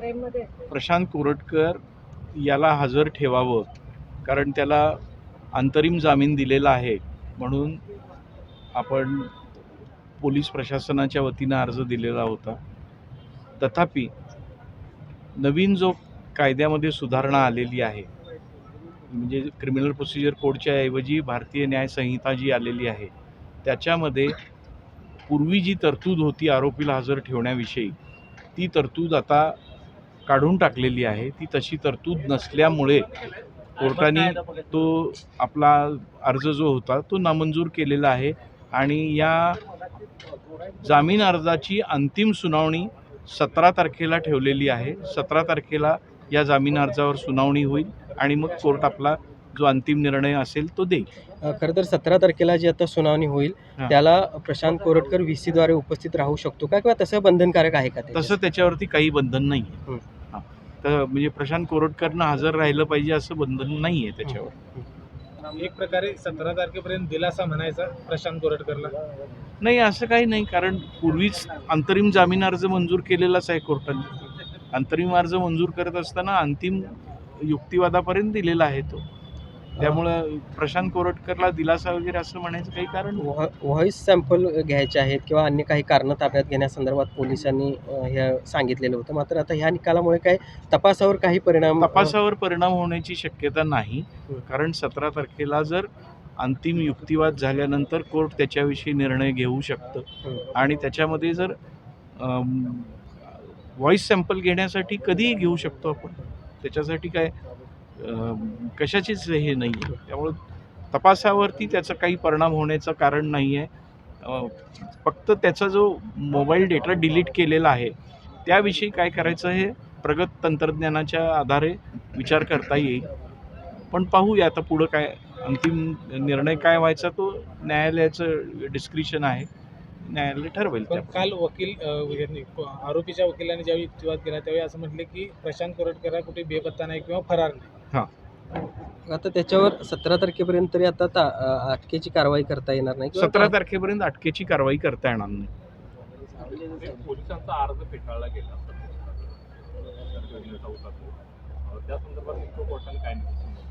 प्रशांत कोरटकर याला हजर ठेवावं कारण त्याला अंतरिम जामीन दिलेला आहे म्हणून आपण पोलीस प्रशासनाच्या वतीनं अर्ज दिलेला होता. तथापि नवीन जो कायद्यामध्ये सुधारणा आलेली आहे म्हणजे क्रिमिनल प्रोसिजर कोडच्या ऐवजी भारतीय न्याय संहिता जी आलेली आहे त्याच्यामध्ये पूर्वी जी तरतूद होती आरोपीला हजर ठेवण्याविषयी ती तरतूद आता काढून टाकलेली आहे ती तशी तरतूद नसल्यामुळे कोर्टाने तो आपला अर्ज जो होता तो नामंजूर केलेला आहे आणि या जामीन अर्जाची अंतिम सुनावणी सतरा तारखेला ठेवलेली आहे सतरा तारखेला या जामीन अर्जावर सुनावणी होईल आणि मग कोर्ट आपला जो अंतिम निर्णय असेल तो देईल खरं तर सतरा तारखेला जी आता सुनावणी होईल. त्याला प्रशांत कोरटकर व्ही सीद्वारे उपस्थित राहू शकतो का किंवा तसं बंधनकारक आहे का? तसं त्याच्यावरती काही बंधन नाही आहे. तर म्हणजे प्रशांत कोरटकरनं हजर राहिलं पाहिजे असं बंधन नाही आहे त्याच्यावर. एक प्रकारे सतरा तारखेपर्यंत दिलासा म्हणायचा प्रशांत कोरटकरला. नाही असं काही नाही कारण पूर्वीच अंतरिम जामीन अर्ज मंजूर केलेलाच आहे कोर्टाने. अंतरिम अर्ज मंजूर करत असताना अंतिम युक्तिवादापर्यंत दिलेला आहे तो. त्यामुळं प्रशांत कोरटकरला दिलासा वगैरे असं म्हणायचं काही कारण व्हॉइस सॅम्पल घ्यायचे आहेत किंवा अन्य काही कारणं ताब्यात घेण्यासंदर्भात पोलिसांनी हे सांगितलेलं होतं मात्र आता ह्या निकालामुळे काय तपासावर काही परिणाम तपासावर परिणाम होण्याची शक्यता नाही. कारण सतरा तारखेला जर अंतिम युक्तिवाद झाल्यानंतर कोर्ट त्याच्याविषयी निर्णय घेऊ शकतं. आणि त्याच्यामध्ये जर व्हॉइस सॅम्पल घेण्यासाठी कधीही घेऊ शकतो आपण त्याच्यासाठी काय कशाचीच हे नाही आहे त्यामुळं तपासावरती त्याचा काही परिणाम होण्याचं कारण नाही आहे फक्त त्याचा जो मोबाईल डेटा डिलीट केलेला आहे त्याविषयी काय करायचं हे प्रगत तंत्रज्ञानाच्या आधारे विचार करता येईल. पण पाहूया आता पुढं काय अंतिम निर्णय काय व्हायचा तो न्यायालयाचं डिस्क्रिशन आहे. न्यायालय ठरवेल पण काल वकील यांनी आरोपीच्या वकिलांनी ज्यावेळी युक्तिवाद केला त्यावेळी असं म्हटले की प्रशांत कोरटकर कुठे बेपत्ता नाही किंवा फरार नाही. आता त्याच्यावर सतरा तारखेपर्यंत तरी आता ता- अ, अटकेची कारवाई करता येणार नाही किंवा सतरा तारखेपर्यंत अटकेची कारवाई करता येणार नाही. पोलिसांचा अर्ज फेटाळला गेला. त्या संदर्भात नेमकं कोर्टाने काय निर्णय